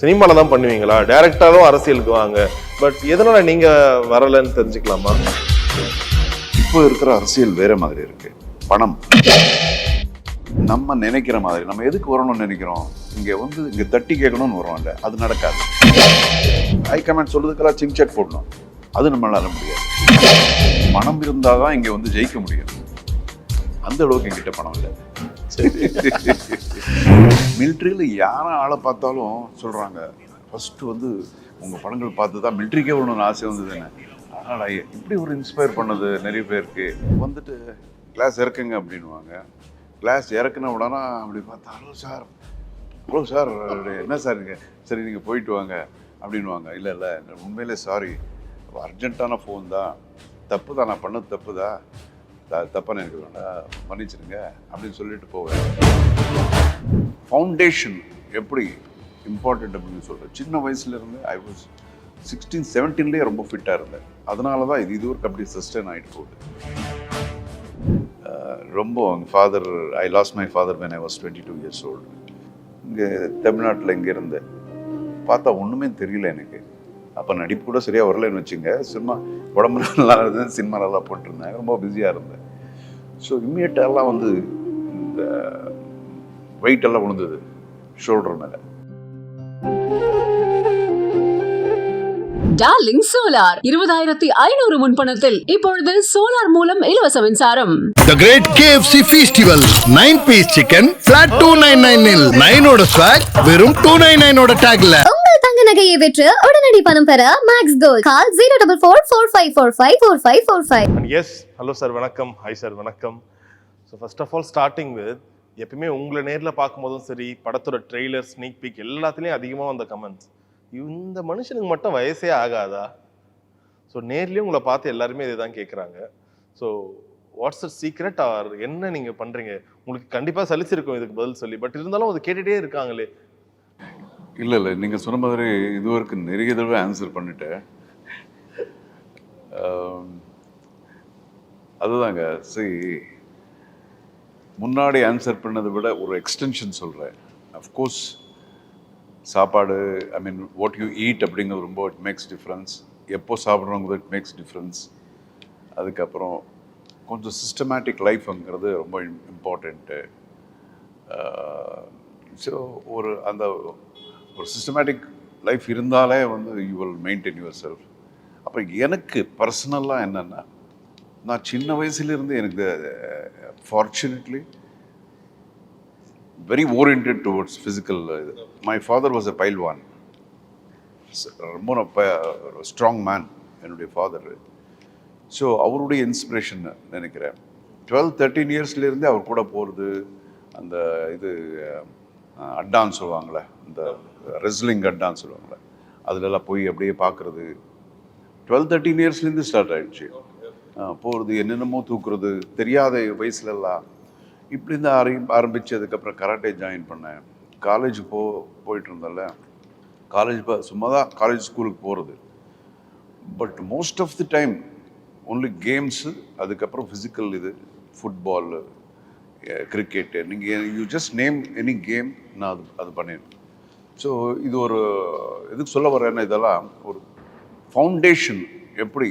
சினிமால தான் பண்ணுவீங்களா? டைரக்டாலும் அரசியலுக்கு வாங்க. பட் எதனால நீங்க வரலன்னு தெரிஞ்சுக்கலாமா? இப்போ இருக்கிற அரசியல் வேற மாதிரி இருக்கு. பணம். நம்ம நினைக்கிற மாதிரி நம்ம எதுக்கு வரணும்னு நினைக்கிறோம்? இங்க வந்து இங்க தட்டி கேட்கணும்னு வரோம்ல அது நடக்காது. ஹைகமாண்ட் சொல்றதுக்கெல்லாம் சிங் செக் போடணும். அது நம்மளால முடியாது. பணம் இருந்தால் தான் இங்க வந்து ஜெயிக்க முடியும். அந்த அளவுக்கு என்கிட்ட பணம் இல்லை. மிலிட்ரியில் யாரை ஆளை பார்த்தாலும் சொல்கிறாங்க ஃபஸ்ட்டு வந்து உங்கள் படங்கள் பார்த்து தான் மிலிட்ரிக்கே ஒன்று ஆசை வந்ததுன்னு. ஆனால் இப்படி ஒரு இன்ஸ்பயர் பண்ணது நிறைய பேருக்கு. வந்துட்டு கிளாஸ் இறக்குங்க அப்படின்வாங்க கிளாஸ் இறக்குன உடனே அப்படி பார்த்தா ஹலோ சார் ஹலோ சார் என்ன சார் நீங்கள் சரி நீங்கள் போயிட்டு வாங்க அப்படின்வாங்க இல்லை இல்லை உண்மையிலே சாரி அர்ஜென்ட்டான ஃபோன் தான். தப்பு தான் நான் பண்ணது தப்பு தான் த- தப்பா நினைக்க வேண்டாம் மன்னிச்சிருங்க அப்படின்னு சொல்லிட்டு போவேன். ஃபவுண்டேஷன் எப்படி இம்பார்ட்டன்ட் அப்படின்னு சொல்கிறேன் சின்ன வயசுலேருந்து ஐ வாஸ் சிக்ஸ்டீன் செவன்டீன்லேயே ரொம்ப ஃபிட்டாக இருந்தேன். அதனால தான் இது இது ஒரு அப்படி சஸ்டெயின் ஆகிட்டு போகுது. ரொம்ப எங்கள் father I lost my father man I was twenty two years old இங்கே தமிழ்நாட்டில் இங்கே இருந்தேன். பார்த்தா ஒன்றுமே தெரியல எனக்கு. அப்போ நடிப்பு கூட சரியாக வரலன்னு வச்சுங்க. சினிமா உடம்புல நல்லா இருந்தேன் சினிமா நல்லா போட்டிருந்தேன். ரொம்ப பிஸியாக இருந்தேன். ஸோ இம்மிடியட்டாலாம் வந்து இந்த வெயிட் எல்லாம் விழுந்தது ஷோல்டர் மேலே. டார்லிங் சோலார் இருபதாயிரத்தி ஐநூறு முன்பணத்தில் இப்பொழுது சோலார் மூலம் இலவச மின்சாரம். The Great KFC Festival 9 piece chicken flat 299 இல் 9 ஓட swag வெறும் 299 ஓட tagல உங்கள் தங்க நகையை விற்று உடனடி பணம் பெற Max call zero double four four five four five four five four five and yes hello sir வணக்கம் ஹாய் சார் வணக்கம் so first of all starting with எப்பயுமே உங்களை நேரில் பார்க்கும்போதும் சரி படத்தோட ட்ரெய்லர் ஸ்னீக் பீக் எல்லாத்துலேயும் அதிகமாக வந்த கமெண்ட்ஸ் இந்த மனுஷனுக்கு மட்டும் வயசே ஆகாதா? ஸோ நேர்லேயும் உங்களை பார்த்து எல்லாருமே இதை தான் கேட்குறாங்க so what's a secret or என்ன நீங்கள் பண்ணுறீங்க உங்களுக்கு கண்டிப்பாக சலிச்சிருக்கும் இதுக்கு பதில் சொல்லி. பட் இருந்தாலும் அதை கேட்டுகிட்டே இருக்காங்களே. இல்லை இல்லை. நீங்கள் சொன்ன மாதிரி இதுவரைக்கும் நிறைய தடவை ஆன்சர் பண்ணிட்டேன். அதுதாங்க. சரி முன்னாடி ஆன்சர் பண்ணதை விட ஒரு எக்ஸ்டென்ஷன் சொல்கிறேன் அஃப்கோர்ஸ் சாப்பாடு I mean what you eat அப்படிங்கிறது ரொம்ப இட் மேக்ஸ் டிஃப்ரென்ஸ் எப்போ சாப்பிட்றோங்கிறது இட் மேக்ஸ் டிஃப்ரென்ஸ் அதுக்கப்புறம் கொஞ்சம் சிஸ்டமேட்டிக் லைஃப்ங்கிறது ரொம்ப இம்பார்ட்டண்ட்டு ஸோ ஒரு அந்த ஒரு சிஸ்டமேட்டிக் லைஃப் இருந்தாலே வந்து you will maintain yourself அப்போ எனக்கு பர்சனலாக என்னென்னா நான் சின்ன வயசுலேருந்து எனக்கு fortunately very orient towards physical இது. My father was a pehlwan ரொம்ப ஸ்ட்ராங் மேன் என்னுடைய ஃபாதர் ஸோ அவருடைய இன்ஸ்பிரேஷன் நினைக்கிறேன். டுவெல் தேர்ட்டீன் இயர்ஸ்லேருந்தே அவர் கூட போகிறது அந்த இது அட்டான்னு சொல்லுவாங்களே இந்த ரெஸ்லிங் அட்டான்னு சொல்லுவாங்களே அதிலெல்லாம் போய் அப்படியே பார்க்குறது டுவெல் தேர்ட்டீன் இயர்ஸ்லேருந்து ஸ்டார்ட் ஆகிடுச்சு போகிறது என்னென்னமோ தூக்குறது தெரியாத வயசுலலாம். இப்படி தான் ஆரம்பி ஆரம்பித்ததுக்கப்புறம் கராட்டே ஜாயின் பண்ணேன். காலேஜ் போ போயிட்டு இருந்தேன்ல காலேஜ் சும்மா தான் காலேஜ் ஸ்கூலுக்கு போகிறது but most of the time only games அதுக்கப்புறம் ஃபிசிக்கல் இது ஃபுட்பாலு கிரிக்கெட்டு நீங்கள் you just name any game நான் அது அது பண்ணிடுவேன். ஸோ இது ஒரு எதுக்கு சொல்ல வரேன்னா இதெல்லாம் ஒரு ஃபவுண்டேஷன் எப்படி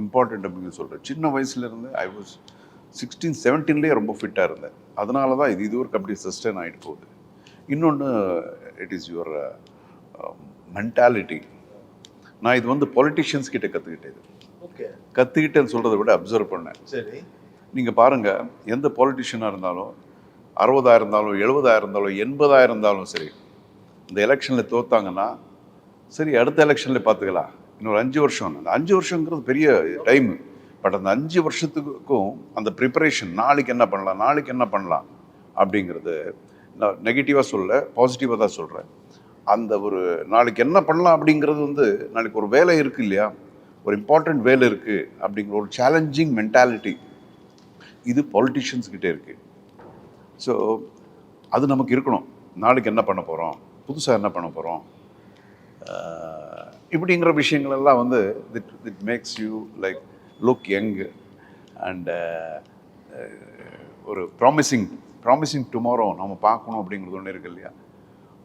இம்பார்ட்டண்ட் அப்படின்னு சொல்கிறேன் சின்ன வயசுலேருந்து ஐ வாஸ் சிக்ஸ்டீன் செவன்டீன்லேயே ரொம்ப ஃபிட்டாக இருந்தேன். அதனால தான் இது இது ஒரு அப்படி சஸ்டெயின் ஆகிட்டு போகுது. இன்னொன்று இட் இஸ் யுவர் மென்டாலிட்டி நான் இது வந்து பொலிட்டிஷியன்ஸ் கிட்ட கற்றுக்கிட்டது ஓகே. கற்றுக்கிட்டேன்னு சொல்கிறத விட அப்சர்வ் பண்ணேன். சரி. நீங்கள் பாருங்கள் எந்த பொலிட்டிஷியனாக இருந்தாலும் அறுபதாயிரம் இருந்தாலும் எழுபதாயிரம் இருந்தாலும் எண்பதாயிரம் இருந்தாலும் சரி இந்த எலெக்ஷனில் தோத்தாங்கன்னா சரி அடுத்த எலெக்ஷனில் பார்த்துக்கலாம். இன்னொரு அஞ்சு வருஷம். அந்த அஞ்சு வருஷங்கிறது பெரிய டைமு பட் அந்த அஞ்சு வருஷத்துக்கும் அந்த ப்ரிப்பரேஷன் நாளைக்கு என்ன பண்ணலாம் நாளைக்கு என்ன பண்ணலாம் அப்படிங்கிறது நான் நெகட்டிவாக சொல்ல பாசிட்டிவாக தான் சொல்கிறேன் அந்த ஒரு நாளைக்கு என்ன பண்ணலாம் அப்படிங்கிறது வந்து நாளைக்கு ஒரு வேலை இருக்குது இல்லையா? ஒரு இம்பார்ட்டண்ட் வேலை இருக்குது அப்படிங்கிற ஒரு சேலஞ்சிங் மென்டாலிட்டி இது பாலிட்டிஷியன்ஸ்கிட்டே இருக்குது ஸோ அது நமக்கு இருக்கணும். நாளைக்கு என்ன பண்ண போகிறோம் புதுசாக என்ன பண்ண போகிறோம் இப்படிங்கிற விஷயங்கள் எல்லாம் வந்து that that makes you like look young and ஒரு ப்ராமிசிங் ப்ராமிசிங் டுமாரோ நம்ம பார்க்கணும் அப்படிங்கிறது ஒன்று இருக்கு இல்லையா?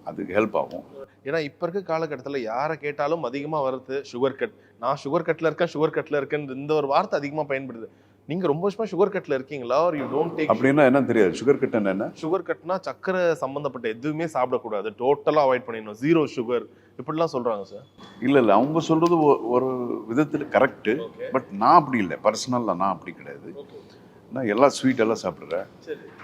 அதுக்கு ஹெல்ப் ஆகும். ஏன்னா இப்போ இருக்க காலகட்டத்தில் யாரை கேட்டாலும் அதிகமாக வர்றது சுகர் கட் நான் சுகர் கட்டில் இருக்கேன் சுகர் கட்டில் இருக்கேன் இந்த ஒரு வார்த்தை அதிகமாக பயன்படுது. நீங்க ரொம்ப வருஷமா சுகர் கட்ல இருக்கீங்களா? ஆர் யூ டோன்ட் டேக் அப்படின்னா என்ன தெரியாது? சுகர் கட் என்ன? சுகர் கட்னா சக்கரை சம்பந்தப்பட்ட எதுவுமே சாப்பிடக்கூடாது. டோட்டலா அவாய்ட் பண்ணிடணும். ஜீரோ சுகர் இப்படிலாம் சொல்றாங்க சார் இல்லை இல்லை. அவங்க சொல்றது ஒ- ஒரு விதத்தில் கரெக்டு பட் நான் அப்படி இல்லை. பர்சனலாக நான் அப்படி கிடையாது. நான் எல்லா ஸ்வீட் எல்லாம் சாப்பிட்றேன்.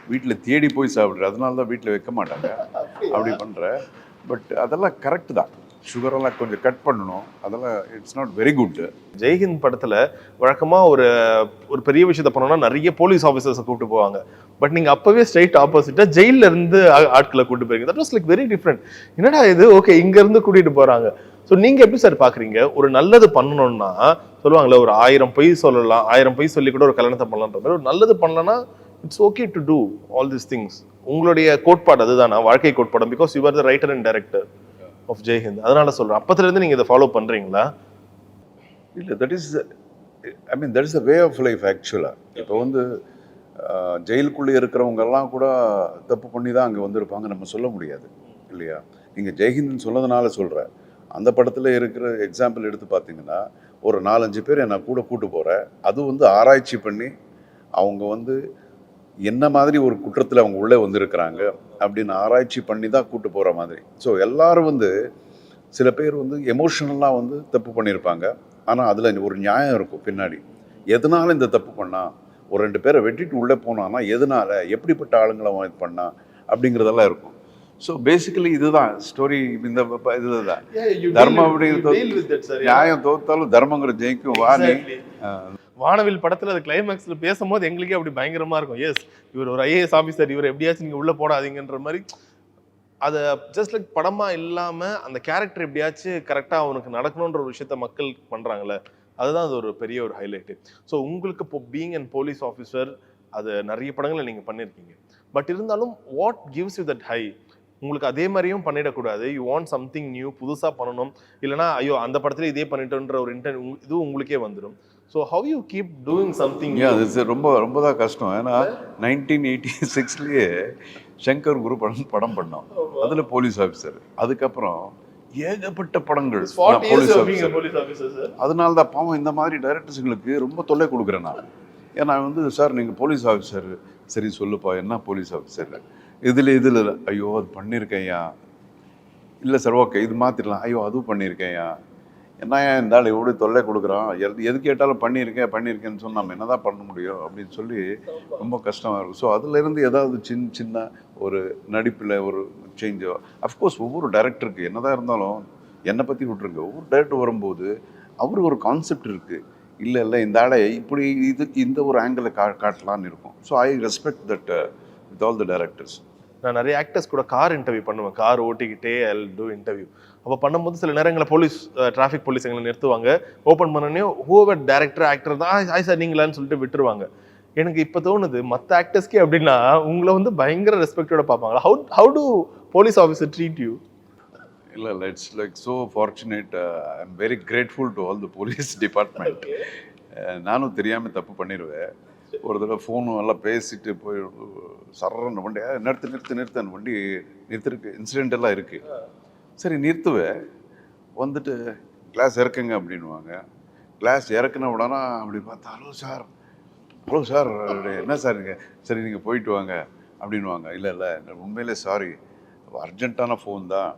வீட்டில் தேடி போய் சாப்பிட்றேன். அதனால தான் வீட்டில் வைக்க மாட்டாங்க. அப்படி பண்ணுறேன் பட் அதெல்லாம் கரெக்டு தான். சுகரெல்லாம் கொஞ்சம் கட் பண்ணணும். அதெல்லாம் இட்ஸ் நாட் வெரி குட் ஜெய்ஹிந்த் படத்துல வழக்கமா ஒரு ஒரு பெரிய விஷயத்த பண்ணோம்னா நிறைய போலீஸ் ஆஃபீஸர்ஸை கூப்பிட்டு போவாங்க. பட் நீங்க அப்போவே ஸ்ட்ரைட் ஆப்போசிட்டா ஜெயிலில் இருந்து ஆட்களை கூட்டு போயிருங்க. That was like very different என்னடா இது? ஓகே இங்க இருந்து கூட்டிட்டு போறாங்க. ஸோ நீங்க எப்படி சார் பாக்குறீங்க? ஒரு நல்லது பண்ணணும்னா சொல்லுவாங்கல்ல ஒரு ஆயிரம் பொய் சொல்லலாம். ஆயிரம் பொய் சொல்லி கூட ஒரு கல்யாணத்தை பண்ணலான்ற மாதிரி ஒரு நல்லது பண்ணலன்னா it's okay to do all this things உங்களுடைய கோட்பாடு அதுதானா? வாழ்க்கை கோட்பாடு? Because you are the writer and director of Jai Hind அதனால சொல்றேன். அப்பத்துல நீங்கள் நீங்க இதை ஃபாலோ பண்றீங்களா? இல்லை that is I mean that is a way of life ஆக்சுவலாக இப்போ வந்து ஜெயிலுக்குள்ளே இருக்கிறவங்க எல்லாம் கூட தப்பு பண்ணி தான் அங்கே வந்திருப்பாங்க. நம்ம சொல்ல முடியாது. இல்லையா? நீங்கள் ஜெய்ஹிந்த்னு சொன்னதுனால சொல்கிறேன் அந்த படத்தில் இருக்கிற எக்ஸாம்பிள் எடுத்து பார்த்தீங்கன்னா ஒரு நாலஞ்சு பேர் என்னை கூட கூட்டு போகிறேன் அது வந்து ஆராய்ச்சி பண்ணி அவங்க வந்து என்ன மாதிரி ஒரு குற்றத்தில் அவங்க உள்ளே வந்திருக்கிறாங்க அப்படின்னு ஆராய்ச்சி பண்ணி தான் கூட்டு போகிற மாதிரி. ஸோ எல்லாரும் வந்து சில பேர் வந்து எமோஷனலாக வந்து தப்பு பண்ணியிருப்பாங்க ஆனால் அதில் ஒரு நியாயம் இருக்கும் பின்னாடி. எதனால இந்த தப்பு பண்ணா? ஒரு ரெண்டு பேரை வெட்டிட்டு உள்ளே போனான்னா எதனால? எப்படிப்பட்ட ஆளுங்களை அவன் இது பண்ணா? அப்படிங்கிறதெல்லாம் இருக்கும். ஸோ பேசிக்கலி இதுதான். ஸ்டோரி இந்த இதுதான். தர்மம் அப்படிங்கிறது நியாயம் தோத்தாலும் தர்மங்கிற ஜெயிக்கும். வாணி வானவில் படத்தில் அது கிளைமேக்ஸில் பேசும்போது எங்களுக்கே அப்படி பயங்கரமாக இருக்கும். எஸ் இவர் ஒரு ஐஏஎஸ் ஆஃபீஸர் இவர் எப்படியாச்சும் நீங்கள் உள்ளே போடாதீங்கன்ற மாதிரி. அதை ஜஸ்ட் லைக் படமாக இல்லாமல் அந்த கேரக்டர் எப்படியாச்சும் கரெக்டாக அவனுக்கு நடக்கணுன்ற ஒரு விஷயத்த மக்கள் பண்ணுறாங்களே அதுதான் அது ஒரு பெரிய ஒரு ஹைலைட்டு ஸோ உங்களுக்கு இப்போ பீங் அண்ட் போலீஸ் ஆஃபீஸர் அது நிறைய படங்களை நீங்கள் பண்ணியிருக்கீங்க பட் இருந்தாலும் what gives you that high உங்களுக்கு அதே மாதிரியும் பண்ணிடக்கூடாது. யூ வாண்ட் சம்திங் நியூ புதுசாக பண்ணணும். இல்லைனா ஐயோ அந்த படத்துல இதே பண்ணிட்டோன்ற ஒரு இன்டென் இது உங்களுக்கே வந்துடும் so how you keep doing something அது ரொம்ப ரொம்ப தான் கஷ்டம். ஏன்னா நைன்டீன் எயிட்டி சிக்ஸ்லேயே சங்கர் குரு படம் படம் பண்ணோம். அதில் போலீஸ் ஆஃபீஸர் அதுக்கப்புறம் ஏகப்பட்ட படங்கள். Police officer police officer sir அதனால தான் பாவம் இந்த மாதிரி டைரக்டர்ஸுங்களுக்கு ரொம்ப தொல்லை கொடுக்குறேன் நான். ஏன்னா வந்து சார் நீங்கள் போலீஸ் ஆஃபீஸர் சரி சொல்லுப்பா என்ன போலீஸ் ஆஃபீஸர் இதில் இதில் ஐயோ அது பண்ணியிருக்கேன்யா இல்லை சார் ஓகே இது மாற்றிடலாம் ஐயோ அதுவும் பண்ணியிருக்கேன்யா என்ன ஏன் இந்த ஆள் எப்படி தொல்லை கொடுக்குறான். எது எது கேட்டாலும் பண்ணியிருக்கேன் பண்ணியிருக்கேன்னு சொன்னால் நம்ம என்ன தான் பண்ண முடியும் அப்படின்னு சொல்லி ரொம்ப கஷ்டமாக இருக்கும் ஸோ அதுலேருந்து ஏதாவது சின்ன சின்ன ஒரு நடிப்பில் ஒரு சேஞ்சோ அஃப்கோர்ஸ் ஒவ்வொரு டைரக்டருக்கு என்னதான் இருந்தாலும் என்னை பற்றி விட்ருங்க ஒவ்வொரு டைரக்டர் வரும்போது அவருக்கு ஒரு கான்செப்ட் இருக்குது இல்லை இல்லை இந்த ஆளை இப்படி இது இந்த ஒரு ஆங்கிளில் கா காட்டலான்னு இருக்கும். So I respect that with all the directors நான் நிறைய ஆக்டர்ஸ் கூட கார் இன்டர்வியூ பண்ணுவேன். கார் ஓட்டிக்கிட்டே ஐ டூ இன்டர்வியூ அப்போ பண்ணும்போது சில நேரங்களில் போலீஸ் டிராஃபிக் போலீஸ் எங்களை நிறுத்துவாங்க. ஓப்பன் பண்ணனே ஹூவர் டேரக்டர் ஆக்டர் தான் ஆய் சார் நீங்களான்னு சொல்லிட்டு விட்டுருவாங்க. எனக்கு இப்போ தோணுது மற்ற ஆக்டர்ஸ்க்கே அப்படின்னா உங்களை வந்து பயங்கர ரெஸ்பெக்டோட பார்ப்பாங்க how how to police officer treat you இல்லை இல்லை it's like so fortunate I am very grateful to all the police department நானும் தெரியாமல் தப்பு பண்ணிடுவேன் ஒரு தடவை ஃபோனும் எல்லாம் பேசிட்டு போய் சரன்னு வண்டி நிறுத்து நிறுத்து நிறுத்து அந்த வண்டி நிறுத்திருக்கு. இன்சிடென்ட் எல்லாம் இருக்குது சரி நிறுத்துவேன் வந்துட்டு கிளாஸ் இறக்குங்க அப்படின்வாங்க கிளாஸ் இறக்குன உடனே அப்படி பார்த்தா ஹலோ சார் ஹலோ சார் என்ன சார் நீங்கள் சரி நீங்கள் போயிட்டு வாங்க. அப்படின்வாங்க இல்லை இல்லை உண்மையிலே சாரி அர்ஜென்ட்டான ஃபோன் தான்.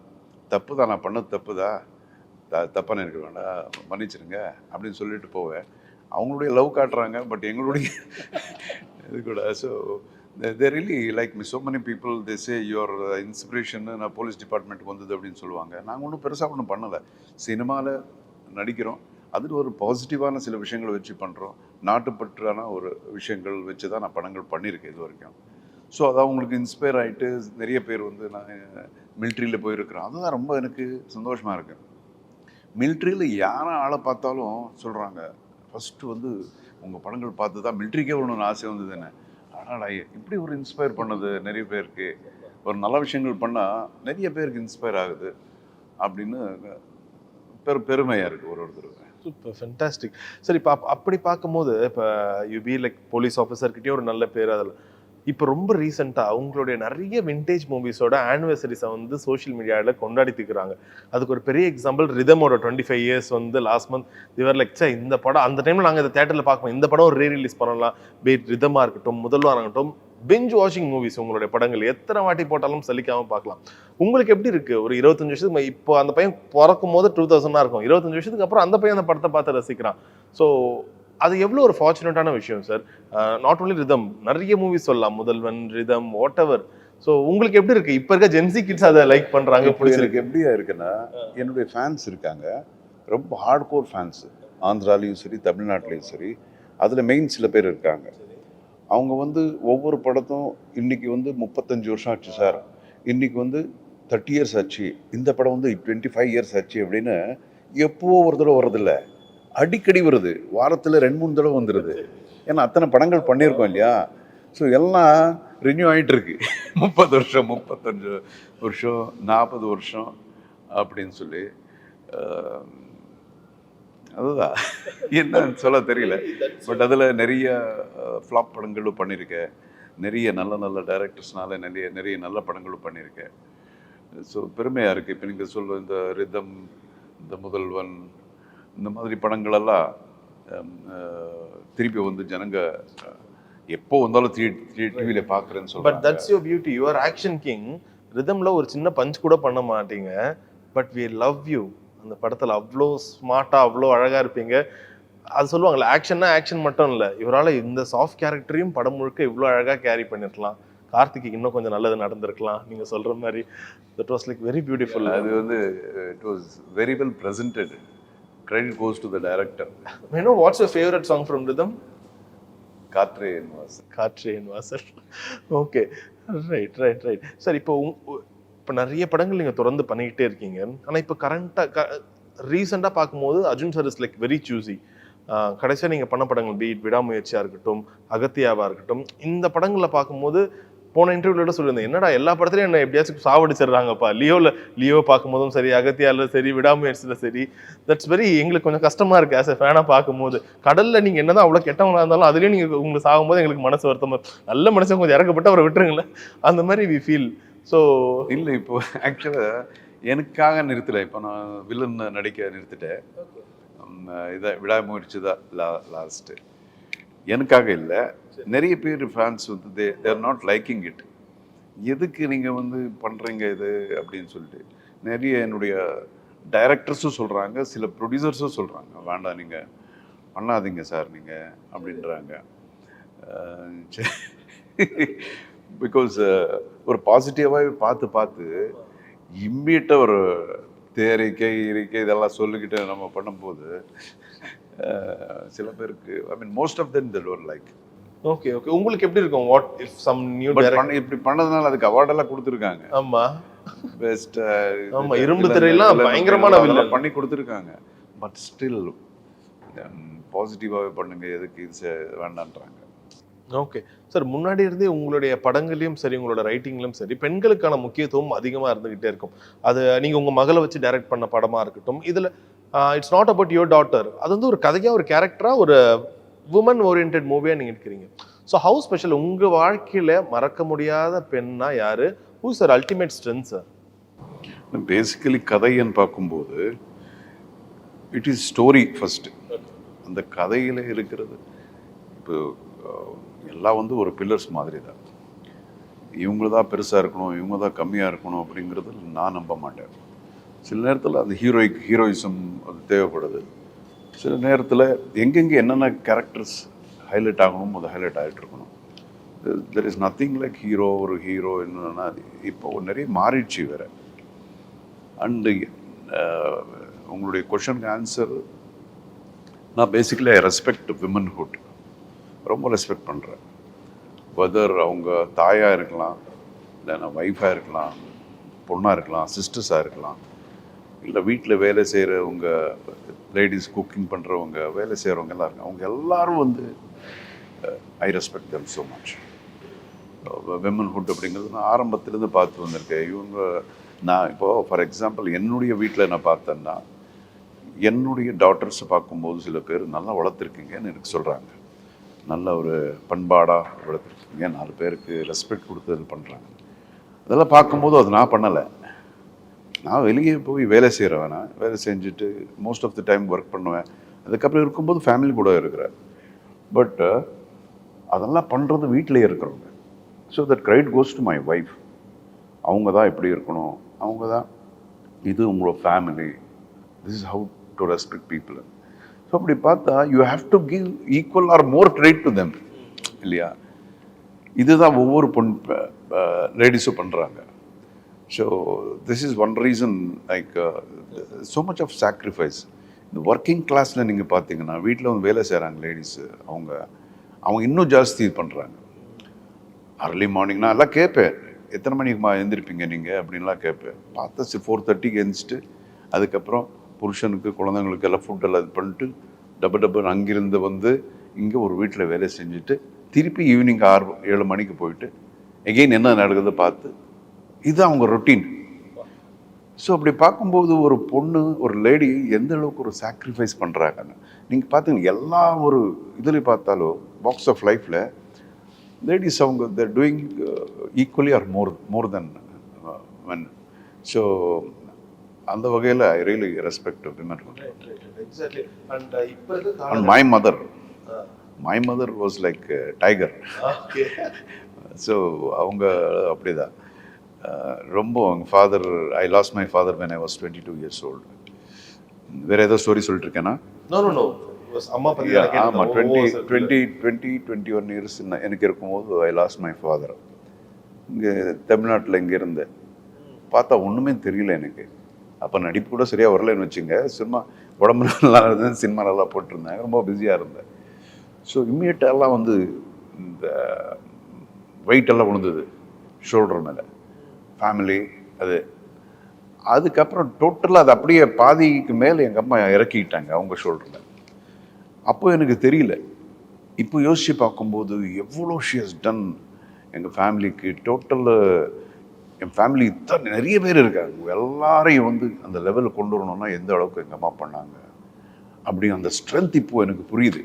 தப்பு தான் நான் பண்ணது தப்பு தான் த தப்பாக நினைக்க வேண்டாம். மன்னிச்சிருங்க. அப்படின்னு சொல்லிட்டு போவேன். அவங்களுடைய லவ் காட்டுறாங்க பட் எங்களுடைய இது கூட. So they really like me so many people this a your inspiration நான் போலீஸ் டிபார்ட்மெண்ட்டுக்கு வந்தது அப்படின்னு சொல்லுவாங்க. நாங்கள் ஒன்றும் பெருசாக ஒன்றும் பண்ணலை. சினிமாவில் நடிக்கிறோம். அதில் ஒரு பாசிட்டிவான சில விஷயங்களை வச்சு பண்ணுறோம் நாட்டுப்பற்றான ஒரு விஷயங்கள் வச்சு தான் நான் படங்கள் பண்ணியிருக்கேன் இது வரைக்கும். ஸோ அது அவங்களுக்கு இன்ஸ்பயர் ஆகிட்டு நிறைய பேர் வந்து நான் மிலிட்ரியில் போயிருக்கிறேன் அதுதான் ரொம்ப எனக்கு சந்தோஷமாக இருக்கு. மிலிட்ரியில் யாரை ஆளை பார்த்தாலும் சொல்கிறாங்க ஃபஸ்ட்டு வந்து உங்கள் படங்கள் பார்த்து தான் மிலிட்ரிக்கே வரணும்னு ஆசை வந்தது என்ன ஆனால் இப்படி ஒரு இன்ஸ்பயர் பண்ணது நிறைய பேருக்கு. ஒரு நல்ல விஷயங்கள் பண்ணால் நிறைய பேருக்கு இன்ஸ்பயர் ஆகுது அப்படின்னு பெரு பெருமையாக இருக்குது ஒரு ஒருத்தருக்கு சூப்பர் ஃபென்டாஸ்டிக் சரி இப்போ அப்படி பார்க்கும்போது இப்போ யூ பி லைக் போலீஸ் ஆஃபீஸர்கிட்டயே ஒரு நல்ல பேர் அதில் இப்போ ரொம்ப ரீசெண்டாக அவங்களுடைய நிறைய விண்டேஜ் மூவிஸோட ஆனிவர்சரிஸை வந்து சோஷியல் மீடியாவில் கொண்டாடித்துக்கிறாங்க அதுக்கு ஒரு பெரிய எக்ஸாம்பிள் ரிதமோட டுவெண்ட்டி ஃபைவ் இயர்ஸ் வந்து லாஸ்ட் மந்த் இவர் லைக் இந்த படம் அந்த டைமில் நாங்கள் இந்த தேட்டரில் பார்க்கணும். இந்த படம் ஒரு ரீ ரிலீஸ் பண்ணலாம் பீட் ரிதமாக இருக்கட்டும் முதல்வராக இருக்கட்டும் பெஞ்ச் வாஷிங் மூவிஸ் உங்களுடைய படங்கள் எத்தனை வாட்டி போட்டாலும் சலிக்காமல் பார்க்கலாம். உங்களுக்கு எப்படி இருக்குது ஒரு இருபத்தஞ்சு வருஷத்துக்கு இப்போ அந்த பையன் பிறக்கும் போது டூ தௌசண்டாக இருக்கும். இருபத்தஞ்சு வருஷத்துக்கு அப்புறம் அந்த பையன் அந்த படத்தை பார்த்து ரசிக்கிறான். ஸோ அது எவ்வளோ ஒரு ஃபார்ச்சுனேட்டான விஷயம் சார் நாட் only ரிதம் நிறைய மூவிஸ் சொல்லலாம். Mudhalvan Rhythm whatever so உங்களுக்கு எப்படி இருக்கு? இப்போ இருக்க ஜென்சி கிட்ஸ் அதை லைக் பண்றாங்க இப்போ பிடிச்சிருக்கு எப்படியா இருக்குன்னா என்னுடைய ஃபேன்ஸ் இருக்காங்க. ரொம்ப ஹார்ட் கோர் ஃபேன்ஸ் ஆந்திராலையும் சரி தமிழ்நாட்டிலையும் சரி அதில் மெயின் சில பேர் இருக்காங்க. அவங்க வந்து ஒவ்வொரு படத்தும் இன்னைக்கு வந்து முப்பத்தஞ்சு வருஷம் ஆச்சு சார் இன்னைக்கு வந்து தேர்ட்டி இயர்ஸ் ஆச்சு. இந்த படம் வந்து டுவெண்ட்டி ஃபைவ் இயர்ஸ் ஆச்சு அப்படின்னு எப்போ ஒரு தடவை வர்றதில்ல. அடிக்கடி வருது. வாரத்தில் ரெண்டு மூணு தடவை வந்துடுது ஏன்னா அத்தனை படங்கள் பண்ணியிருக்கோம் இல்லையா? ஸோ எல்லாம் ரினியூ ஆகிட்டு இருக்கு முப்பது வருஷம் முப்பத்தஞ்சு வருஷம் நாற்பது வருஷம் அப்படின்னு சொல்லி அதுதான். என்னன்னு சொல்ல தெரியல. பட் அதில் நிறைய ஃப்ளாப் படங்களும் பண்ணியிருக்கேன். நிறைய நல்ல நல்ல டைரக்டர்ஸ்னால நிறைய நிறைய நல்ல படங்களும் பண்ணியிருக்கேன். ஸோ பெருமையாக இருக்குது இப்போ நீங்கள் சொல்ல இந்த ரிதம் இந்த முதல்வன் இந்த மாதிரி படங்களெல்லாம் திருப்பி வந்து ஜனங்க எப்போ வந்தாலும் டிவியில் பார்க்குறேன்னு பட் சொல்கிறாங்க that's your beauty your action king ரிதம்ல ஒரு சின்ன பஞ்ச் கூட பண்ண மாட்டீங்க. பட் we லவ் யூ அந்த படத்துல அவ்வளோ ஸ்மார்ட்டா அவ்வளோ அழகா இருப்பீங்க. அது சொல்லுவாங்கல்ல ஆக்ஷன்னா ஆக்ஷன் மட்டும் இல்லை. இவரால இந்த சாஃப்ட் கேரக்டரையும் படம் முழுக்க இவ்வளோ அழகா கேரி பண்ணிருக்கலாம். கார்த்திக்கு இன்னும் கொஞ்சம் நல்லது நடந்திருக்கலாம். நீங்க சொல்ற மாதிரி that was like very beautiful அது வந்து it was very well presented credit goes to the director வேணும் what's your favourite song from Rhythm was Kaatren Vaasal okay right right right sir இப்போ இப்போ நிறைய படங்கள் நீங்கள் தொடர்ந்து பண்ணிக்கிட்டே இருக்கீங்க. ஆனால் இப்போ கரண்ட்டாக ரீசெண்டாக பார்க்கும்போது Arjun sir is like very choosy கடைசியாக நீங்கள் பண்ண படங்கள் பீட் விடாமுயற்சியாக இருக்கட்டும் அகத்தியாவாக இருக்கட்டும் இந்த படங்களில் பார்க்கும்போது போன இன்டர்வியூல சொல்லியிருந்தேன் என்னடா எல்லா படத்துலையும் என்ன எப்படியாச்சும் சாவடிச்சிடுறாங்கப்பா. லியோவில் லியோ பார்க்கும்போதும் சரி அகத்தியாவில் சரி விடாமுயற்சியில் சரி தட்ஸ் வெரி எங்களுக்கு கொஞ்சம் கஷ்டமா இருக்கு ஆஸ் எ ஃபேனாக பார்க்கும்போது. கடல்ல நீங்க என்னதான் அவ்வளோ கெட்டவங்களா இருந்தாலும் அதுலயும் நீங்க உங்களுக்கு சாகும்போது எங்களுக்கு மனசு வருத்தமா இருக்கு. நல்ல மனுஷன் கொஞ்சம் இறக்கப்பட்டு அவரை விட்டுருங்களேன். அந்த மாதிரி வி ஃபீல் ஸோ இல்லை இப்போ ஆக்சுவலாக எனக்காக நிறுத்தலை. இப்போ நான் வில்லன் நடிக்க நிறுத்திட்டேன். இதை விடாமுயற்சி தான் லா லாஸ்ட்டு எனக்காக இல்லை. நிறைய பேர் ஃபேன்ஸ் வந்து they they're not liking it எதுக்கு நீங்கள் வந்து பண்ணுறீங்க இது அப்படின்னு சொல்லிட்டு. நிறைய என்னுடைய டைரக்டர்ஸும் சொல்கிறாங்க சில ப்ரொடியூசர்ஸும் சொல்கிறாங்க வேண்டாம் நீங்கள் பண்ணாதீங்க சார் நீங்கள் அப்படின்றாங்க. பிகாஸ் ஒரு பாசிட்டிவாகவே பார்த்து பார்த்து இம்மீட்டாக ஒரு தேரிக்கை இரிக்கை இதெல்லாம் சொல்லிக்கிட்டு நம்ம பண்ணும்போது சில பேருக்கு ஐ மீன் மோஸ்ட் ஆஃப் தென் தெல் ஒரு லைக் ஓகே ஓகே உங்களுக்கு எப்படி இருக்கும்? What if some new director இப்படி பண்ணதுனால அதுக்கு அவார்டெல்லாம் கொடுத்துருக்காங்க. ஆமா. பெஸ்ட் ஆமா, இரும்பு திரையெல்லாம் பயங்கரமான villain. பண்ணி கொடுத்துருக்காங்க. பட் ஸ்டில் பாசிட்டிவாகவே பண்ணுங்க எதுக்கு இது வேண்டான்றாங்க. ஓகே சார் முன்னாடி இருந்தே உங்களுடைய படங்களையும் சரி உங்களோட ரைட்டிங்லையும் சரி பெண்களுக்கான முக்கியத்துவம் அதிகமாக இருந்துகிட்டே இருக்கும். அது நீங்கள் உங்கள் மகளை வச்சு டைரக்ட் பண்ண படமாக இருக்கட்டும் இதில் it's not about your daughter அது வந்து ஒரு கதையாக ஒரு கேரக்டராக ஒரு உமன் ஓரியன்ட் மூவியாக நீங்கள் எடுக்கிறீங்க. ஸோ ஹவு ஸ்பெஷல் உங்கள் வாழ்க்கையில் மறக்க முடியாத பெண்ணா யார்? Who sir ultimate strength sir basically கதைன்னு பார்க்கும்போது இட் இஸ் ஸ்டோரி ஃபஸ்ட்டு அந்த கதையில் இருக்கிறது இப்போ எல்லாம் வந்து ஒரு பில்லர்ஸ் மாதிரி தான் இவங்க தான் பெருசாக இருக்கணும் இவங்க தான் கம்மியாக இருக்கணும் அப்படிங்கிறது நான் நம்ப மாட்டேன். சில நேரத்தில் அந்த ஹீரோயிக் ஹீரோயிசம் அது தேவைப்படுது. சில நேரத்தில் எங்கெங்கே என்னென்ன கேரக்டர்ஸ் ஹைலைட் ஆகணும் அது ஹைலைட் ஆகிட்டு இருக்கணும். There is nothing like hero ஒரு ஹீரோ என்னன்னா இப்போ நிறைய மாறிடுச்சு வேறு. அண்டு உங்களுடைய கொஷனுக்கு ஆன்சர் நான் பேசிக்கலி ஐ ரெஸ்பெக்ட் விமன்ஹுட் ரொம்ப ரெஸ்பெக்ட் பண்ணுறேன் வெதர் அவங்க தாயாக இருக்கலாம் இல்லைன்னா ஒய்ஃபாக இருக்கலாம் பொண்ணாக இருக்கலாம் சிஸ்டர்ஸாக இருக்கலாம் இல்லை வீட்டில் வேலை செய்கிறவங்க லேடிஸ் குக்கிங் பண்ணுறவங்க வேலை செய்கிறவங்க எல்லாம் இருக்காங்க. அவங்க எல்லாரும் வந்து I respect them so much womanhood அப்படிங்கிறது நான் ஆரம்பத்திலேருந்து பார்த்து வந்திருக்கேன். இவங்க நான் இப்போது ஃபார் எக்ஸாம்பிள் என்னுடைய வீட்டில் நான் பார்த்தேன்னா என்னுடைய டாட்டர்ஸை பார்க்கும்போது சில பேர் நல்லா வளர்த்துருக்கீங்கன்னு எனக்கு சொல்கிறாங்க நல்ல ஒரு பண்பாடாக வளர்த்துருக்கீங்க. நாலு பேருக்கு ரெஸ்பெக்ட் கொடுத்து இது பண்ணுறாங்க அதெல்லாம் பார்க்கும்போது அது நான் பண்ணலை. நான் வெளியே போய் வேலை செய்கிறவன் நான் வேலை செஞ்சுட்டு most of the time work பண்ணுவேன். அதுக்கப்புறம் இருக்கும்போது ஃபேமிலி கூட இருக்கிறேன் பட் uh, அதெல்லாம் பண்ணுறது வீட்டிலேயே இருக்கிறவங்க. So that credit goes to my wife அவங்க தான் எப்படி இருக்கணும். அவங்க தான் இது உங்களோட family this is how to respect people so அப்படி பார்த்தா you have to give equal or more trade to them இல்லையா? இதுதான் ஒவ்வொரு பொன் லேடிஸும் பண்ணுறாங்க so this is one reason like so much of sacrifice இந்த ஒர்க்கிங் கிளாஸில் நீங்கள் பார்த்தீங்கன்னா வீட்டில் வந்து வேலை செய்கிறாங்க லேடிஸு அவங்க அவங்க இன்னும் ஜாஸ்தி இது பண்ணுறாங்க அர்லி மார்னிங் நான் எல்லாம் கேட்பேன் எத்தனை மணிக்குமா எழுந்திருப்பீங்க நீங்கள் அப்படின்லாம் கேட்பேன் பார்த்தா ஃபோர் தேர்ட்டிக்கு எழுந்திரிச்சிட்டு அதுக்கப்புறம் புருஷனுக்கு குழந்தைங்களுக்கு எல்லாம் ஃபுட் எல்லாம் இது பண்ணிட்டு டபுள் டபுள் அங்கிருந்து வந்து இங்கே ஒரு வீட்டில் வேலை செஞ்சுட்டு திருப்பி ஈவினிங் ஆறு ஏழு மணிக்கு போயிட்டு எகெயின் என்ன நடக்குது பார்த்து இது அவங்க ரொட்டீன் ஸோ அப்படி பார்க்கும்போது ஒரு பொண்ணு ஒரு லேடி எந்த அளவுக்கு ஒரு சாக்ரிஃபைஸ் பண்ணுறாங்கன்னு நீங்கள் பார்த்தீங்கன்னா எல்லா ஒரு இதில் பார்த்தாலும் பாக்ஸ் ஆஃப் லைஃப்பில் லேடிஸ் அவங்க they're doing equally or more more than men so அந்த வகையில் I really respect women and my mother my mother was like tiger so அவங்க அப்படிதான். ரொம்ப அவங்க father I lost my father when I was twenty two years old வேற ஏதோ story சொல்லிட்டு இருக்கேனா நோ நோ நோ அம்மா பத்தி Yeah, நான் ஆமா. கேட்டேன். Twenty. Twenty twenty twenty one years எனக்கு இருக்கும்போது ஐ லாஸ் மை ஃபாதர் இங்கே தமிழ்நாட்டில் இங்கே இருந்தேன் பார்த்தா ஒன்றுமே தெரியல எனக்கு. அப்போ நடிப்பு கூட சரியாக வரலன்னு வச்சுங்க. சினிமா உடம்பு நல்லா இருந்தேன் சினிமா நல்லா போட்டிருந்தேன் ரொம்ப பிஸியாக இருந்தேன் ஸோ இம்மிடியட்டாலாம் வந்து இந்த weight எல்லாம் விழுந்தது ஷோல்டர் மேலே. ஃபேமிலி அது. அதுக்கப்புறம் டோட்டலாக அது அப்படியே பாதிக்கு மேலே எங்கள் அம்மா இறக்கிட்டாங்க அவங்க ஷோல்டரில் அப்போ எனக்கு தெரியல. இப்போ யோசிச்சு பார்க்கும்போது எவ்வளோ ஷி ஹஸ் டன் எங்கள் ஃபேமிலிக்கு டோட்டலு என் ஃபேமிலி தான் நிறைய பேர் இருக்காங்க. எல்லாரையும் வந்து அந்த லெவலில் கொண்டு வரணும்னா எந்த அளவுக்கு எங்கள் அம்மா பண்ணாங்க. அப்படி அந்த ஸ்ட்ரென்த் இப்போது எனக்கு புரியுது.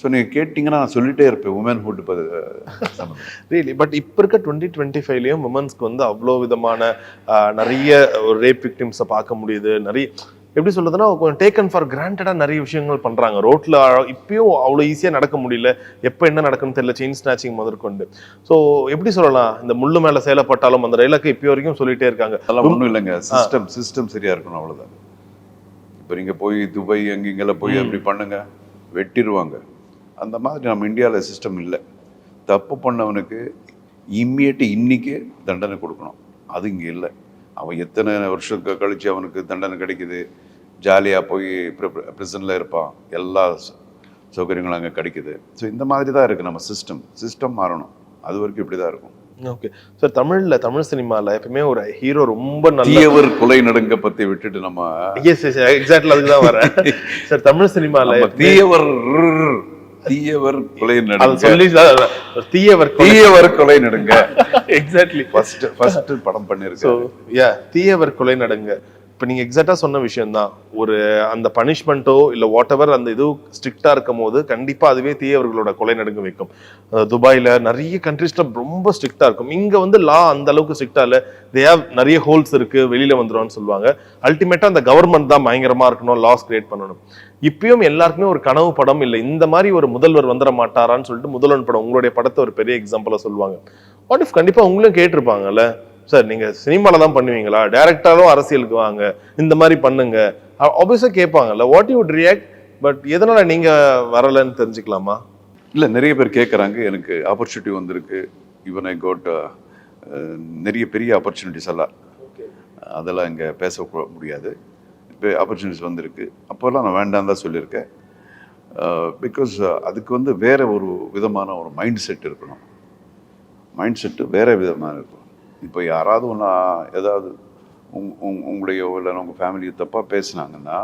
ஸோ நீங்கள் கேட்டிங்கன்னா நான் சொல்லிட்டே இருப்பேன் உமன்ஹுட் ரியலி பட் இப்போ இருக்க டுவெண்ட்டி டுவெண்ட்டி ஃபைவ்லையும் உமன்ஸ்க்கு வந்து அவ்வளோ விதமான நிறைய ரேப் விக்டிம்ஸை பார்க்க முடியுது. நிறைய எப்படி சொல்றதுன்னா கொஞ்சம் டேக்கன் ஃபார் கிராண்டடாக நிறைய விஷயங்கள் பண்ணுறாங்க ரோட்டில் இப்பயும் அவ்வளோ ஈஸியாக நடக்க முடியல. எப்போ என்ன நடக்குன்னு தெரியல செயின் ஸ்நாச்சிங் முதற்கொண்டு. ஸோ எப்படி சொல்லலாம்? இந்த முள்ளு மேலே சேலப்பட்டாலும் அந்த டைலாக்கு இப்போ வரைக்கும் சொல்லிட்டே இருக்காங்க. அதெல்லாம் ஒன்றும் இல்லைங்க. சிஸ்டம் சிஸ்டம் சரியா இருக்கணும் அவ்வளவுதான். இப்போ நீங்க போய் துபாய் அங்க இங்கெல்லாம் போய் அப்படி பண்ணுங்க. வெட்டிடுவாங்க அந்த மாதிரி நம்ம இந்தியாவில் சிஸ்டம் இல்லை. தப்பு பண்ணவனுக்கு இம்மிடியேட் இன்னைக்கே தண்டனை கொடுக்கணும். அது இங்கே இல்லை. அவன் எத்தனை வருஷம் க- கழிச்சு அவனுக்கு தண்டனை கிடைக்குது? ஜாலியாக போய் ப்ரிசனில் இருப்பான். எல்லா சௌகரியங்களும் அங்கே கிடைக்குது. ஸோ இந்த மாதிரி தான் இருக்குது நம்ம சிஸ்டம் சிஸ்டம் மாறணும். அது வரைக்கும் இப்படி தான் இருக்கும். ஓகே சார் தமிழ்ல தமிழ் சினிமால எப்பவுமே ஒரு ஹீரோ ரொம்ப நல்ல தீயவர் கொலை நடுங்க பற்றி விட்டுட்டு நம்ம எஸ் எஸ் எக்ஸாக்ட்லி அதுக்கு தான் வரேன். சார் தமிழ் சினிமால தீயவர் தீயவர் கொலை நடுங்க. சொல்லி தீயவர் தீயவர் கொலை நடுங்க. எக்ஸாக்ட்லி ஃபர்ஸ்ட் ஃபர்ஸ்ட் படம் பண்ணிருக்கோம் யா தீயவர் கொலை நடுங்க. இப்போ நீங்கள் எக்ஸாக்டாக சொன்ன விஷயந்தான் ஒரு அந்த பனிஷ்மெண்ட்டோ இல்லை வாட் எவர் அந்த இது ஸ்ட்ரிக்டாக இருக்கும் போது கண்டிப்பாக அதுவே தீயவர்களோட கொலை நடுங்க வைக்கும். துபாயில் நிறைய கண்ட்ரிஸில் ரொம்ப ஸ்ட்ரிக்டாக இருக்கும். இங்கே வந்து லா அந்த அளவுக்கு ஸ்ட்ரிக்டாக இல்லை. தே ஹேவ் நிறைய ஹோல்ஸ் இருக்குது வெளியில் வந்துரும்னு சொல்லுவாங்க. அல்டிமேட்டாக அந்த கவர்மெண்ட் தான் பயங்கரமாக இருக்கணும் லாஸ் கிரியேட் பண்ணணும். இப்பயும் எல்லாருக்குமே ஒரு கனவு படம் இல்லை. இந்த மாதிரி ஒரு முதல்வர் வந்துட மாட்டாரான்னு சொல்லிட்டு முதல்வன் படம் உங்களுடைய படத்தை ஒரு பெரிய எக்ஸாம்பிளாக சொல்லுவாங்க. வாட் இஃப் கண்டிப்பாக உங்களும் கேட்டிருப்பாங்கல்ல? சார் நீங்க சினிமால தான் பண்ணுவீங்களா? டைரக்டாலும் அரசியலுக்கு வாங்க. இந்த மாதிரி பண்ணுங்க. ஆப்வியஸா கேட்பாங்கல்ல வாட் யூ ரியாக்ட் பட் எதனால நீங்க வரலன்னு தெரிஞ்சுக்கலாமா? இல்ல நிறைய பேர் கேட்குறாங்க எனக்கு ஆப்பர்ச்சுனிட்டி வந்திருக்கு. ஈவன் ஐ கோட் நிறைய பெரிய ஆப்பர்ச்சுனிட்டிஸ் எல்லாம். அதெல்லாம் இங்கே பேச முடியாது. இப்போ ஆப்பர்ச்சுனிட்டிஸ் வந்திருக்கு. அப்போல்லாம் நான் வேண்டாம் தான் சொல்லியிருக்கேன். பிகாஸ் அதுக்கு வந்து வேற ஒரு விதமான ஒரு மைண்ட் செட் இருக்கணும். மைண்ட் செட்டு வேற விதமாக இருக்கும். இப்போ யாராவது ஒன்றா ஏதாவது உங் உங் உங்களையோ இல்லை உங்கள் ஃபேமிலியோ தப்பாக பேசுனாங்கன்னா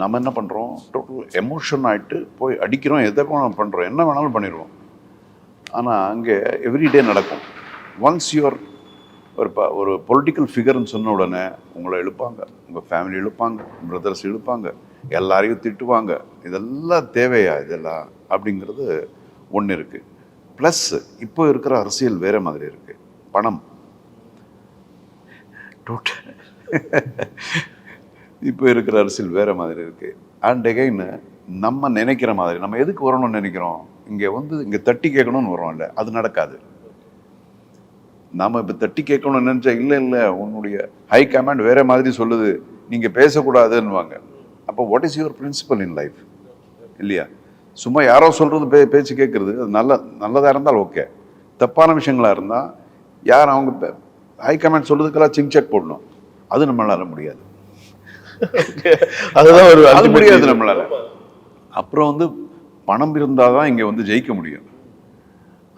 நம்ம என்ன பண்ணுறோம் டோட்டல் எமோஷன் ஆகிட்டு போய் அடிக்கிறோம். எதை வேணாலும் பண்ணுறோம் என்ன வேணாலும் பண்ணிடுவோம். ஆனால் அங்கே எவ்ரிடே நடக்கும். ஒன்ஸ் யுவர் ஒரு ப ஒரு பொலிட்டிக்கல் ஃபிகர்னு சொன்ன உடனே உங்களை இழுப்பாங்க. உங்கள் ஃபேமிலி இழுப்பாங்க. பிரதர்ஸ் இழுப்பாங்க. எல்லாரையும் திட்டுவாங்க. இதெல்லாம் தேவையா இதெல்லாம்? அப்படிங்கிறது ஒன்று இருக்குது ப்ளஸ் இப்போ இருக்கிற அரசியல் வேறு மாதிரி இருக்குது பணம். இப்போ இருக்கிற அரசியல் வேறு மாதிரி இருக்குது அண்ட் எகைன் நம்ம நினைக்கிற மாதிரி நம்ம எதுக்கு வரணும்னு நினைக்கிறோம்? இங்கே வந்து இங்கே தட்டி கேட்கணும்னு வரோம் இல்லை அது நடக்காது. நாம் இப்போ தட்டி கேட்கணும்னு நினச்சா இல்லை இல்லை உன்னுடைய ஹை கமாண்ட் வேறு மாதிரி சொல்லுது நீங்கள் பேசக்கூடாதுன்னுவாங்க. அப்போ what is your principle in life இல்லையா? சும்மா யாரோ சொல்கிறது பே பேச்சு கேட்குறது அது நல்ல நல்லதாக இருந்தால் ஓகே தப்பான விஷயங்களாக இருந்தால் யார் அவங்க ஹை கமாண்ட் சொல்றதுக்கெல்லாம் சிங் செக் போடணும். அது நம்மளால முடியாது. அதுதான் ஒரு அது முடியாது. நம்மளால. அப்புறம் வந்து பணம் இருந்தால் தான் இங்கே வந்து ஜெயிக்க முடியும்.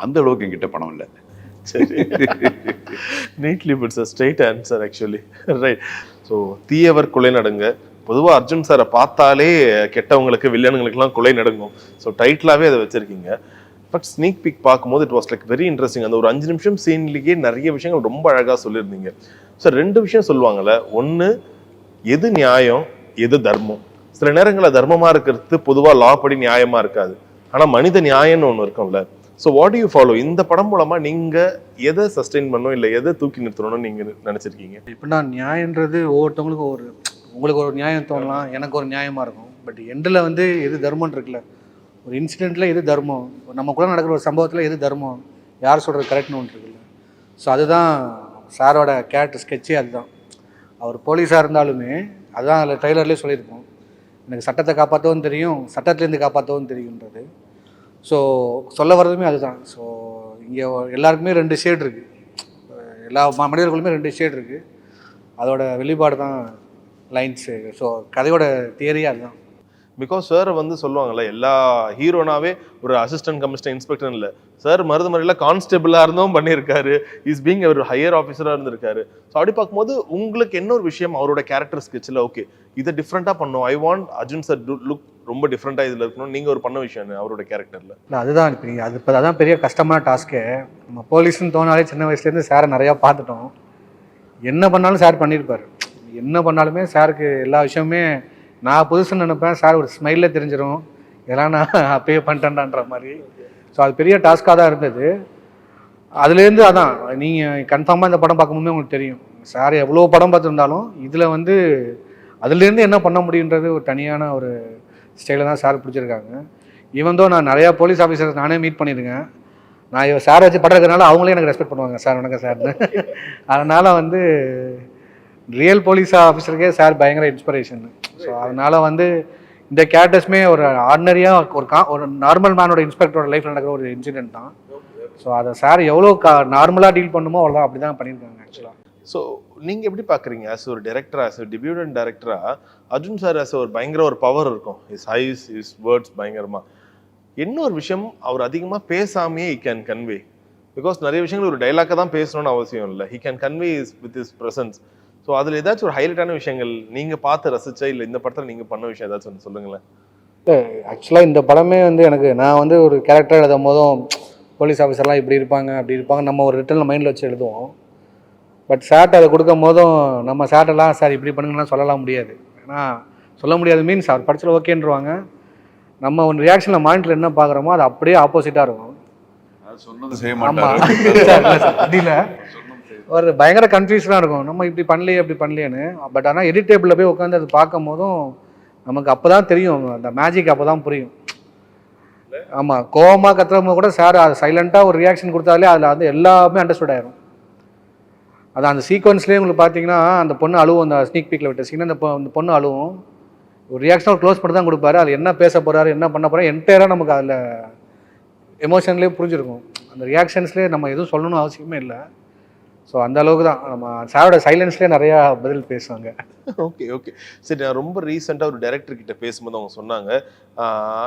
அந்த அளவுக்கு என்கிட்ட பணம் இல்லை. சரி. Neatly it's a straight answer actually right so தீயவர் கொலை நடுங்க. பொதுவாக அர்ஜுன் சாரை பார்த்தாலே கெட்டவங்களுக்கு வில்லனுங்களுக்குலாம் கொலை நடுங்கும். ஸோ டைட்டிலாகவே அதை வச்சிருக்கீங்க. பட் ஸ்னீக் பிக் பார்க்கும்போது it was like very interesting அந்த ஒரு அஞ்சு நிமிஷம் சீன்லேயே நிறைய விஷயங்கள் ரொம்ப அழகாக சொல்லியிருந்தீங்க. ஸோ ரெண்டு விஷயம் சொல்லுவாங்கல்ல. ஒன்று எது நியாயம் எது தர்மம்? சில நேரங்களில் தர்மமாக இருக்கிறது பொதுவாக லா படி நியாயமாக இருக்காது. ஆனால் மனித நியாயம்னு ஒன்று இருக்கும்ல. ஸோ வாட் யூ ஃபாலோ இந்த படம் மூலமாக நீங்கள் எதை சஸ்டெயின் பண்ணணும்? இல்லை எதை தூக்கி நிறுத்தணும்னு நீங்கள் நினச்சிருக்கீங்க? எப்படின்னா நியாயன்றது ஒவ்வொருத்தவங்களுக்கும் ஒரு உங்களுக்கு ஒரு நியாயம் தோணலாம் எனக்கு ஒரு நியாயமாக இருக்கும். பட் எண்டில் வந்து எது தர்மம்னு இருக்குல்ல. ஒரு இன்சிடெண்ட்டில் எது தர்மம்? கூட நடக்கிற ஒரு சம்பவத்தில் எது தர்மம்? யார் சொல்கிறது கரெக்ட்னு ஒன்று இருக்குல்ல. ஸோ அதுதான் சாரோட கேரக்டர் ஸ்கெட்சே அதுதான். அவர் போலீஸாக இருந்தாலுமே அதுதான் அதில் ட்ரெய்லர்லேயே சொல்லியிருப்போம். எனக்கு சட்டத்தை காப்பாற்றவும் தெரியும் சட்டத்துலேருந்து காப்பாற்றவும் தெரியுன்றது ஸோ சொல்ல வர்றதுமே அதுதான். ஸோ இங்கே எல்லாருக்குமே ரெண்டு ஷேட் இருக்குது எல்லா மனிதர்களுமே ரெண்டு ஷேட் இருக்குது அதோட வெளிப்பாடு தான் லைன்ஸு ஸோ கதையோட தியரியே அதுதான். பிகாஸ் சார் வந்து சொல்லுவாங்கல்ல எல்லா ஹீரோனாவே ஒரு அசிஸ்டன்ட் கமிஷனர் இன்ஸ்பெக்டர் இல்லை. சார் மருதுமறையில் கான்ஸ்டபிளாக இருந்தும் பண்ணியிருக்காரு. இஸ் பீங் ஒரு ஹையர் ஆஃபீஸராக இருந்திருக்காரு. ஸோ அப்படி பார்க்கும்போது உங்களுக்கு என்ன ஒரு விஷயம்? அவரோட கேரக்டர் ஸ்கெட்சில் ஓகே இதை டிஃப்ரெண்ட்டாக பண்ணும். I want Arjun sir look ரொம்ப டிஃப்ரெண்ட்டாக இதில் இருக்கணும். நீங்கள் ஒரு பண்ண விஷயம் அவரோட கேரக்டரில் இல்லை அதுதான் இப்போ நீங்கள் அது இப்போ அதான் பெரிய கஷ்டமான டாஸ்க்கு நம்ம போலீஸ்னு தோணாலே சின்ன வயசுலேருந்து சாரை நிறையா பார்த்துட்டோம். என்ன பண்ணாலும் சார் பண்ணியிருப்பார் என்ன பண்ணாலுமே சாருக்கு எல்லா விஷயமுமே நான் புதுசுன்னு நினைப்பேன். சார் ஒரு ஸ்மைலில் தெரிஞ்சிடும் இதெல்லாம் நான் அப்பயே பண்ணிட்டேன்டான்ற மாதிரி. ஸோ அது பெரிய டாஸ்க்காக தான் இருந்தது. அதுலேருந்து அதான் நீங்கள் கன்ஃபார்மாக இந்த படம் பார்க்கும்போது உங்களுக்கு தெரியும். சார் எவ்வளோ படம் பார்த்துருந்தாலும் இதில் வந்து அதுலேருந்து என்ன பண்ண முடியுன்றது ஒரு தனியான ஒரு ஸ்டைலில் தான் சார் பிடிச்சிருக்காங்க. ஈவன் தோ நான் நிறையா போலீஸ் ஆஃபீஸர்ஸ் நானே மீட் பண்ணியிருக்கேன். நான் சார் வச்சு படம் இருக்கிறனால அவங்களே எனக்கு ரெஸ்பெக்ட் பண்ணுவாங்க. சார் வணக்கம் சார்னு. அதனால் வந்து ரியல் போலீஸ் ஆஃபீஸருக்கே சார் பயங்கர இன்ஸ்பிரேஷன் ஸோ அதனால வந்து இந்த கேரக்டர்ஸ்மே ஒரு ஆர்டினரியாக ஒரு கா ஒரு நார்மல் மேனோட இன்ஸ்பெக்டரோட லைஃப்பில் நடக்கிற ஒரு இன்சிடென்ட் தான். ஸோ அதை சார் எவ்வளோ கா நார்மலாக டீல் பண்ணுமோ அவ்வளோதான் அப்படி தான் பண்ணியிருக்காங்க ஆக்சுவலாக ஸோ நீங்கள் எப்படி பார்க்குறீங்க ஆஸ் ஒரு டேரக்டர் ஆஸ் டிபியூடன் டேரக்டராக அர்ஜுன் சார் ஆஸ் ஒரு பயங்கர ஒரு பவர் இருக்கும். இஸ் ஹைஸ் இஸ் வேர்ட்ஸ் பயங்கரமாக என்ன ஒரு விஷயம் அவர் அதிகமாக பேசாமையே ஹி கேன் கன்வே பிகாஸ் நிறைய விஷயங்கள் ஒரு டைலாக்காக தான் பேசணும்னு அவசியம் இல்லை. He can convey is with is presence so அதில் ஏதாச்சும் ஒரு ஹைலைட்டான விஷயங்கள் நீங்கள் பார்த்து ரசிச்சா இல்லை இந்த படத்தில் நீங்கள் பண்ண விஷயம் ஏதாச்சும் ஒன்று சொல்லுங்களேன். ஆக்சுவலாக இந்த படமே வந்து எனக்கு நான் வந்து ஒரு கேரக்டர் எழுதும் போதும் போலீஸ் ஆஃபீஸர்லாம் இப்படி இருப்பாங்க அப்படி இருப்பாங்க நம்ம ஒரு ரிட்டர்ன் மைண்டில் வச்சு எழுதுவோம். பட் சார்ட் அதை கொடுக்கும் போதும் நம்ம சார்ட்டெல்லாம் சார் இப்படி பண்ணுங்கலாம் சொல்லலாம் முடியாது. ஏன்னா சொல்ல முடியாது மீன்ஸ் அவர் படிச்சல ஓகேன்றவாங்க நம்ம ஒரு ரியாக்ஷனில் மைண்டில் என்ன பார்க்குறோமோ அது அப்படியே ஆப்போசிட்டாக இருக்கும். சொன்னது செய்ய ஆமாம் ஒரு பயங்கர கன்ஃபியூஷனாக இருக்கும். நம்ம இப்படி பண்ணலையே அப்படி பண்ணலையேன்னு. பட் ஆனால் எடிட் டேபிளில் போய் உட்காந்து அது பார்க்கும் போதும் நமக்கு அப்போ தான் தெரியும். அந்த மேஜிக் அப்போ தான் புரியும். ஆமாம் கோவமாக கத்துறவங்க கூட சார் அது சைலண்ட்டாக ஒரு ரியாக்ஷன் கொடுத்தாலே அதில் வந்து எல்லாமே அண்டர்ஸ்டுட் ஆயிரும். அது அந்த சீக்வன்ஸ்லேயே உங்களுக்கு பார்த்தீங்கன்னா அந்த பொண்ணு அழுவும் அந்த ஸ்னீக் பீக்கில் விட்ட சீன் அந்த அந்த பொண்ணு அழுவும். ஒரு ரியாக்ஷன் க்ளோஸ் பண்ணி தான் கொடுப்பாரு. அது என்ன பேச போகிறாரு என்ன பண்ண போறாரு என்டையராக நமக்கு அதில் எமோஷன்லேயே புரிஞ்சிருக்கும். அந்த ரியாக்ஷன்ஸ்லேயே நம்ம எதுவும் சொல்லணும்னு அவசியமே இல்லை. ஸோ அந்த அளவுக்கு தான். நம்ம சாரோட சைலன்ஸ்லேயே நிறையா பதில் பேசுவாங்க. ஓகே ஓகே சரி நான் ரொம்ப ரீசெண்டாக ஒரு டைரக்டர் கிட்ட பேசும்போது அவங்க சொன்னாங்க.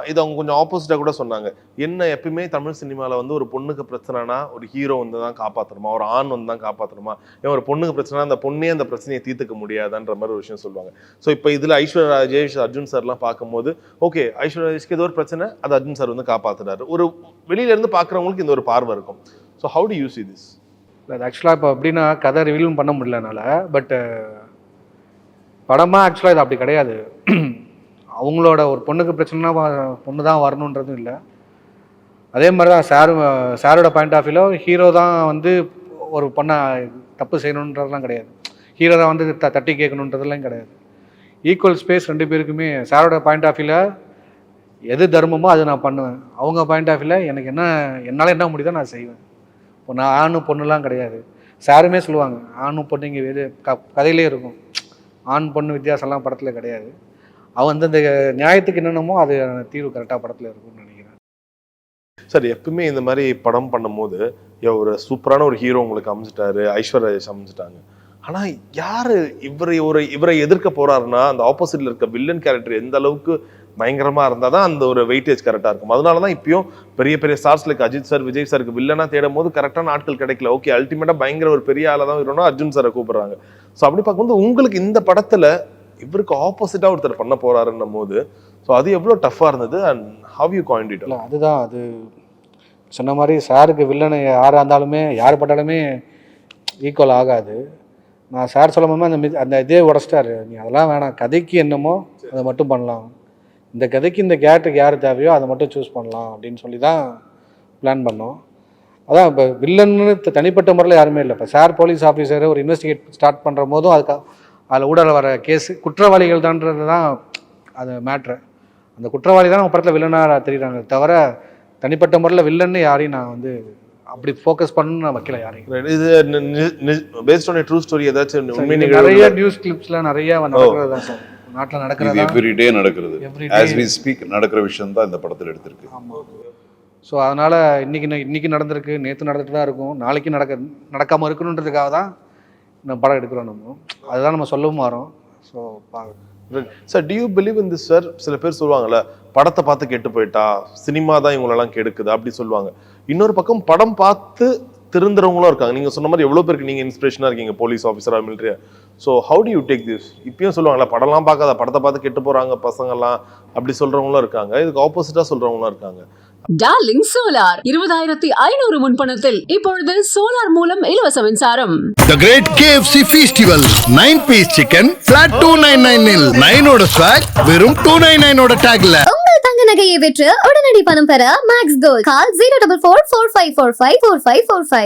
இது அவங்க கொஞ்சம் ஆப்போசிட்டாக கூட சொன்னாங்க. என்ன எப்பயுமே தமிழ் சினிமாவில் வந்து ஒரு பொண்ணுக்கு பிரச்சனைனா ஒரு ஹீரோ வந்து தான் காப்பாற்றணுமா ஒரு ஆண் வந்து தான் காப்பாற்றணுமா ஏன் ஒரு பொண்ணுக்கு பிரச்சனை அந்த பொண்ணே அந்த பிரச்சனையை தீர்த்துக்க முடியாதான்ற மாதிரி ஒரு விஷயம் சொல்லுவாங்க. ஸோ இப்போ இதில் ஐஸ்வர்யா ராஜேஷ் அர்ஜுன் சார்லாம் பார்க்கும்போது ஓகே ஐஸ்வர்யா ராஜேஷ்க்கு ஏதோ ஒரு பிரச்சனை அது அர்ஜுன் சார் வந்து காப்பாற்றுறாரு ஒரு வெளியில இருந்து பார்க்குறவங்களுக்கு இந்த ஒரு பார்வை இருக்கும். So how to use this அது ஆக்சுவலாக இப்போ எப்படின்னா கதை ரிவீலும் பண்ண முடியல என்னால். படமாக ஆக்சுவலாக இது அப்படி கிடையாது. அவங்களோட ஒரு பொண்ணுக்கு பிரச்சனைனா பொண்ணு தான் வரணுன்றதும் இல்லை. அதே மாதிரி தான் சார் சாரோட பாயிண்ட் ஆஃப் வியூவில் ஹீரோ தான் வந்து ஒரு பொண்ணை தப்பு செய்யணுன்றதெல்லாம் கிடையாது. ஹீரோ தான் வந்து த தட்டி கேட்கணுன்றதெல்லாம் கிடையாது. ஈக்குவல் ஸ்பேஸ் ரெண்டு பேருக்குமே சாரோட பாயிண்ட் ஆஃப் வியூவில் எது தர்மமோ அதை நான் பண்ணுவேன். அவங்க பாயிண்ட் ஆஃப் வியூவில் எனக்கு என்ன என்னால் என்ன முடியுதோ நான் செய்வேன். இப்போ நான் ஆணும் பொண்ணுலாம் கிடையாது. சாருமே சொல்லுவாங்க ஆணும் பொண்ணு இங்கே வேறு க கதையிலே இருக்கும். ஆண் பொண்ணு வித்தியாசம்லாம் படத்தில் கிடையாது. அவன் அந்தந்த நியாயத்துக்கு என்னென்னமோ அது தீர்வு கரெக்டாக படத்தில் இருக்கும்னு நினைக்கிறேன். சார் எப்பவுமே இந்த மாதிரி படம் பண்ணும்போது ஒரு சூப்பரான ஒரு ஹீரோ உங்களுக்கு அமைஞ்சிட்டாரு ஐஸ்வர்யா அமைச்சிட்டாங்க அமைஞ்சிட்டாங்க. யார் இவரை ஒரு இவரை எதிர்க்க போறாருன்னா அந்த ஆப்போசிட்ல இருக்க வில்லன் கேரக்டர் எந்த அளவுக்கு பயங்கரமாக இருந்தால் தான் அந்த ஒரு வெயிட்டேஜ் கரெக்டாக இருக்கும். அதனால தான் இப்பயும் பெரிய பெரிய stars like Ajith sir Vijay சாருக்கு வில்லனா தேடும் போது கரெக்டான ஆட்கள் கிடைக்கல. ஓகே அல்டிமேட்டாக பயங்கர ஒரு பெரிய ஆளாக தான் இருக்கணும் அர்ஜுன் சாரை கூப்பிட்றாங்க. ஸோ அப்படி பார்க்கும்போது உங்களுக்கு இந்த படத்தில் இவருக்கு ஆப்போசிட்டாக ஒருத்தர் பண்ண போகிறாருன்னும் போது ஸோ அது எவ்வளோ டஃப்பாக இருந்தது அண்ட் ஹவ் யூ காயின்ட் அதுதான் அது சொன்ன மாதிரி சாருக்கு வில்லனை யாராக இருந்தாலுமே யார் பட்டாலுமே ஈக்குவல் ஆகாது. நான் சார் சொல்லும் போது அந்த அந்த இதே உடச்சிட்டாரு. நீ அதெல்லாம் வேணாம். கதைக்கு என்னமோ அதை மட்டும் பண்ணலாம். இந்த கதைக்கு இந்த கேரக்டருக்கு யார் தேவையோ அதை மட்டும் சூஸ் பண்ணலாம் அப்படின்னு சொல்லி தான் பிளான் பண்ணோம். அதான் இப்போ வில்லன்னு தனிப்பட்ட முறையில் யாருமே இல்லை. இப்போ சார் போலீஸ் ஆஃபீஸர் ஒரு இன்வெஸ்டிகேட் ஸ்டார்ட் பண்ணுற போதும் அதுக்கு அதில் ஊடல வர கேஸு குற்றவாளிகள் தான்றது தான் அது மேட்ரு அந்த குற்றவாளி தான் நம்ம படத்தில் வில்லனாக தெரியுறாங்க தவிர தனிப்பட்ட முறையில் வில்லன்னு யாரையும் நான் வந்து அப்படி ஃபோக்கஸ் பண்ணணும்னு நான் வைக்கல யாரையும். இது பேஸ்ட் ஆன் ட்ரூ ஸ்டோரி ஏதாச்சும் நிறைய நியூஸ் கிளிப்ஸ்ல நிறைய நடக்கிறது சார். நாட்டில் நடக்கிறதா? எவ்ரி டே நடக்கிறது. ஆஸ். வி ஸ்பீக் நடக்கிற விஷயம் தான் இந்த படத்தில் எடுத்திருக்கு. ஆமாம் ஸோ அதனால் இன்னைக்கு ந- இன்னைக்கு நடந்திருக்கு நேற்று நடந்துட்டு தான் இருக்கும். நாளைக்கு நடக்க நடக்காமல் இருக்கணுன்றதுக்காக தான் இந்த படம் எடுக்கிறோம் நம்ம. அதுதான் நம்ம சொல்லவும் வரோம். So sir do you believe in this sir சில பேர் சொல்லுவாங்கல்ல படத்தை பார்த்து கெட்டு போயிட்டா சினிமா தான் இவங்களெல்லாம் கெடுக்குது அப்படி சொல்லுவாங்க. இன்னொரு பக்கம் படம் பார்த்து திருந்துறவங்களும் இருக்காங்க. நீங்கள் சொன்ன மாதிரி எவ்வளோ பேருக்கு நீங்க இன்ஸ்பிரேஷனா இருக்கீங்க போலீஸ் ஆஃபீஸராக மிலிட்டரியா so how do you take this இப்பயும் சொல்லுவாங்கல்ல படம்லாம் பார்க்காத படத்தை பார்த்து கெட்டு போறாங்க பசங்கள்லாம் அப்படி சொல்றவங்களும் இருக்காங்க. இதுக்கு ஆப்போசிட்டா சொல்றவங்களும் இருக்காங்க. டார்லிங் சோலார் இருபதாயிரத்தி ஐநூறு முன்பணத்தில். இப்பொழுது சோலார் மூலம் இலவச மின்சாரம். The great KFC festival nine piece chicken flat two nine nine நைனோட swag வெறும் டூ நைன் நைனோட டேக்ல உங்கள் தங்க நகையை விற்று உடனடி பணம் பெற Max Gold call zero double four four five four five four five four five